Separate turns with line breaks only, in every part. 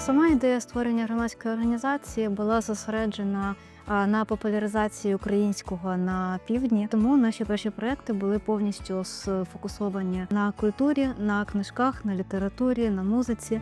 Сама ідея створення громадської організації була зосереджена на популяризації українського на півдні. Тому наші перші проекти були повністю сфокусовані на культурі, на книжках, на літературі, на музиці.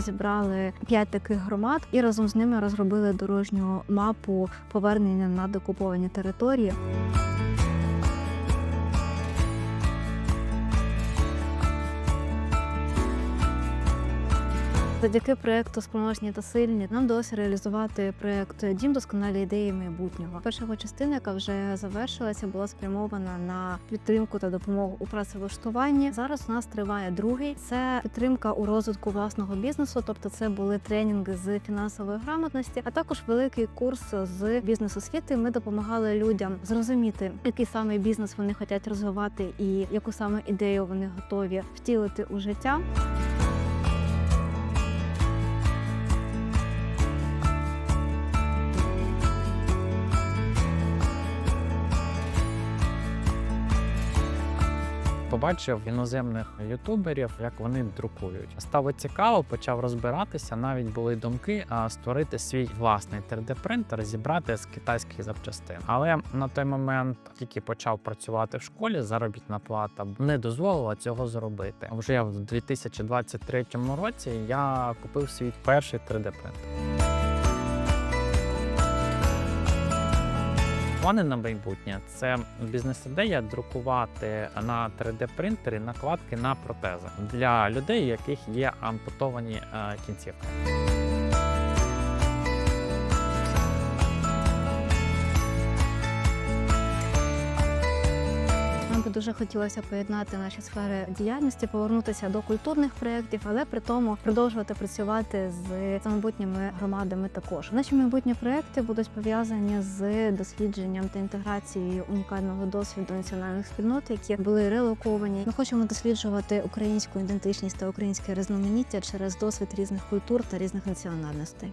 Зібрали п'ять таких громад і разом з ними розробили дорожню мапу повернення на докуповані території. Завдяки проекту Спроможні та сильні нам вдалося реалізувати проект Дім досконалі ідеї майбутнього. Перша його частина, яка вже завершилася, була спрямована на підтримку та допомогу у працевлаштуванні. Зараз у нас триває другий. Це підтримка у розвитку власного бізнесу. Тобто, це були тренінги з фінансової грамотності, а також великий курс з бізнес-освіти. Ми допомагали людям зрозуміти, який саме бізнес вони хочуть розвивати, і яку саме ідею вони готові втілити у життя.
Побачив іноземних ютуберів, як вони друкують. Стало цікаво, почав розбиратися. Навіть були думки створити свій власний 3D-принтер, зібрати з китайських запчастин. Але на той момент тільки почав працювати в школі, заробітна плата не дозволила цього зробити. Вже в 2023 році я купив свій перший 3D-принтер. Плани на майбутнє це бізнес-ідея друкувати на 3D-принтері накладки на протези для людей, у яких є ампутовані е, кінцівки.
Би дуже хотілося поєднати наші сфери діяльності, повернутися до культурних проєктів, але при тому продовжувати працювати з самобутніми громадами. Також наші майбутні проекти будуть пов'язані з дослідженням та інтеграцією унікального досвіду національних спільнот, які були релоковані. Ми хочемо досліджувати українську ідентичність та українське різноманіття через досвід різних культур та різних національностей.